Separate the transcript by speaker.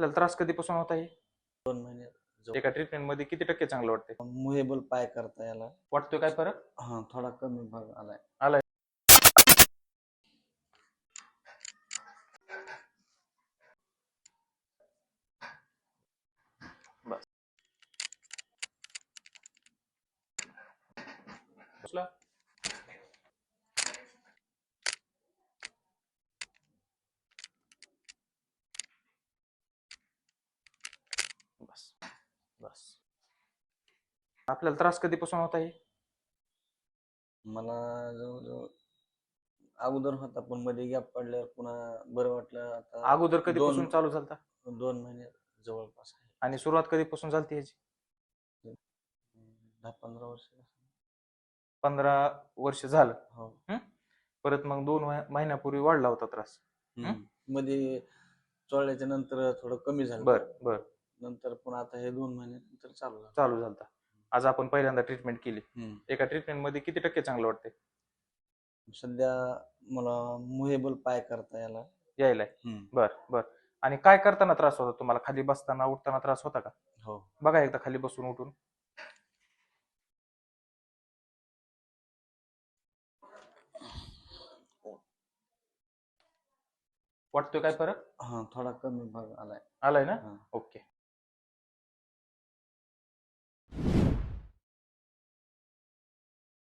Speaker 1: आपल्याला त्रास कधीपासून होत आहे?
Speaker 2: दोन महिने.
Speaker 1: एका ट्रीटमेंटमध्ये किती टक्के चांगलं वाटते
Speaker 2: मुव्हेबल पाय करता याला.
Speaker 1: वाटतोय काय फरक?
Speaker 2: हा थोडा कमी भाग आलाय.
Speaker 1: बसला? बस. बस. आपल्याला त्रास कधीपासून होत आहे?
Speaker 2: मला जवळजवळ अगोदर होता पण मध्ये गॅप पडल्यावर पुन्हा बरं वाटलं आता
Speaker 1: अगोदर कधीपासून
Speaker 2: दोन-
Speaker 1: चालू झालता?
Speaker 2: दोन महिने जवळपास आहे.
Speaker 1: आणि सुरुवात कधीपासून झाली ह्याची?
Speaker 2: दहा पंधरा वर्ष
Speaker 1: पंधरा वर्ष झालं.
Speaker 2: हो.
Speaker 1: परत मग दोन महिन्यापूर्वी वाढला होता त्रास.
Speaker 2: हम्म. मध्ये चोळल्याच्या नंतर थोडं कमी झालं.
Speaker 1: बर बर.
Speaker 2: नंतर पुन्हा आता हे दोन महिने नंतर चालू झालं.
Speaker 1: चालू झालता. आज आपण पहिल्यांदा ट्रीटमेंट केली.
Speaker 2: हम्म.
Speaker 1: एका ट्रीटमेंटमध्ये किती टक्के चांगलं वाटते
Speaker 2: सध्या मला मुव्हेबल पाय करता याला
Speaker 1: यायला बर बर. आणि काय करताना त्रास होता तुम्हाला? खाली बसताना उठताना त्रास होता का?
Speaker 2: हो.
Speaker 1: बघा एकदा खाली बसून उठून. वाटतोय काय फरक?
Speaker 2: हा थोडा कमी भाग आलाय.
Speaker 1: आलाय ना?
Speaker 2: हा.
Speaker 1: ओके.